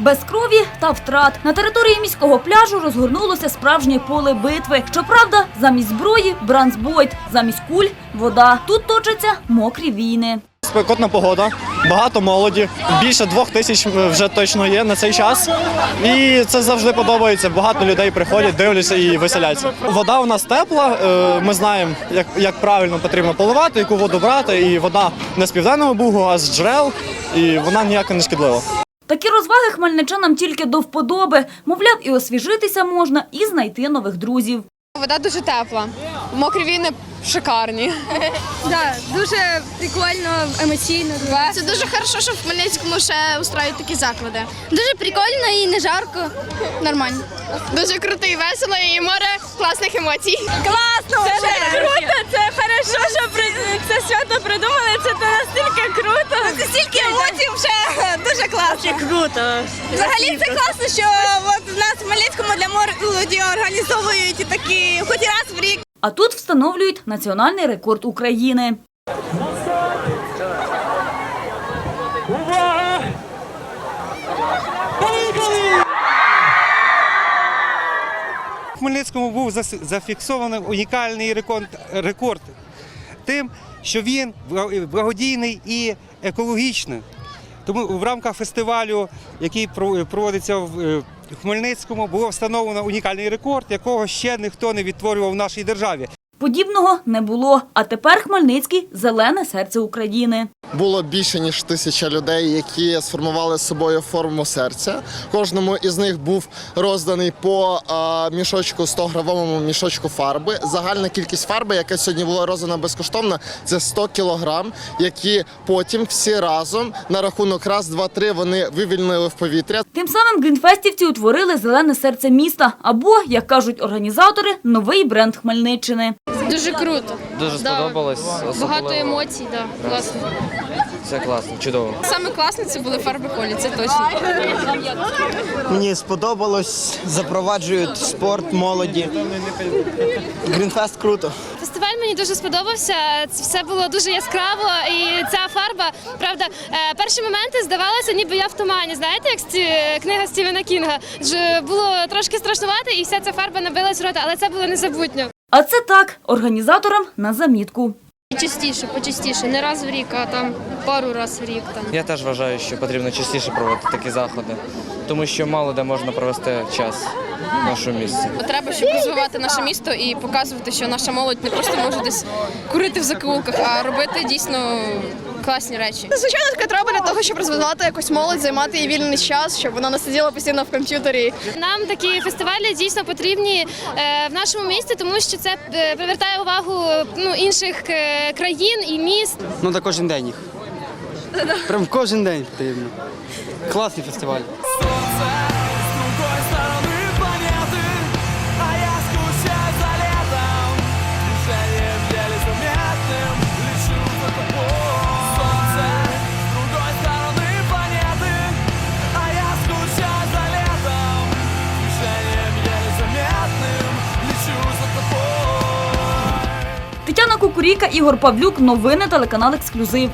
Без крові та втрат на території міського пляжу розгорнулося справжнє поле битви. Щоправда, замість зброї бранцбойт, замість куль вода. Тут точаться мокрі війни. Спекотна погода, багато молоді. Більше двох тисяч вже точно є на цей час. І це завжди подобається. Багато людей приходять, дивляться і веселяться. Вода у нас тепла. е, Ми знаємо, як, як правильно потрібно поливати, яку воду брати. І вода не з південного бугу, а з джерел, і вона ніяк не шкідлива. Такі розваги хмельничанам тільки до вподоби. Мовляв, і освіжитися можна, і знайти нових друзів. Вода дуже тепла. Мокрі війни шикарні. Да, дуже прикольно, емоційно. Це дуже хорошо, що в Хмельницькому ще устроюють такі заклади. Дуже прикольно і не жарко. Нормально. Дуже круто і весело, і море класних емоцій. Класно! Це круто, це хорошо, що при- це свято придумали. Це настільки круто. Це стільки емоцій вже дуже круто. Взагалі це класно, що от в нас в Хмельницькому для молоді організовують такі хоч раз в рік. А тут встановлюють національний рекорд України. В Хмельницькому був зас- зафіксований унікальний рекорд, рекорд тим, що він благодійний і екологічний. Тому в рамках фестивалю, який про- проводиться в е, Хмельницькому, було встановлено унікальний рекорд, якого ще ніхто не відтворював в нашій державі. Подібного не було. А тепер Хмельницький зелене серце України. Було більше ніж тисяча людей, які сформували з собою форму серця. Кожному із них був розданий по мішочку 100-грамовому мішочку фарби. Загальна кількість фарби, яка сьогодні була роздана безкоштовно, це 100 кілограм, які потім всі разом на рахунок раз, два, три вони вивільнили в повітря. Тим самим грінфестівці утворили зелене серце міста або, як кажуть організатори, новий бренд Хмельниччини. Дуже круто. Дуже сподобалось. Особливо. Багато емоцій, да, класно. Це класно, чудово. Саме класне це були фарби колі, це точно. Мені сподобалось, запроваджують спорт молоді. Грінфест круто. Фестиваль мені дуже сподобався. Це все було дуже яскраво, і ця фарба, правда, е, перші моменти здавалося, ніби я в тумані. Знаєте, як сті- книга Стівена Кінга. Ж було трошки страшнувати, і вся ця фарба набилась в рота, але це було незабутньо. А це так, організаторам на замітку. Частіше, почастіше, не раз в рік, а там пару раз в рік. Там. Я теж вважаю, що потрібно частіше проводити такі заходи, тому що мало де можна провести час в нашому місці. Треба, щоб розвивати наше місто і показувати, що наша молодь не просто може десь курити в закоулках, а робити дійсно класні речі. Звичайно, таке треба для того, щоб розвивати якусь молодь, займати її вільний час, щоб вона не сиділа постійно в комп'ютері. Нам такі фестивалі дійсно потрібні е, в нашому місті, тому що це е, привертає увагу ну, інших е, країн і міст. Ну та кожен день їх. Прям кожен день потрібно. Класний фестиваль. Тетяна Кукуріка, Ігор Павлюк. Новини телеканал Ексклюзив.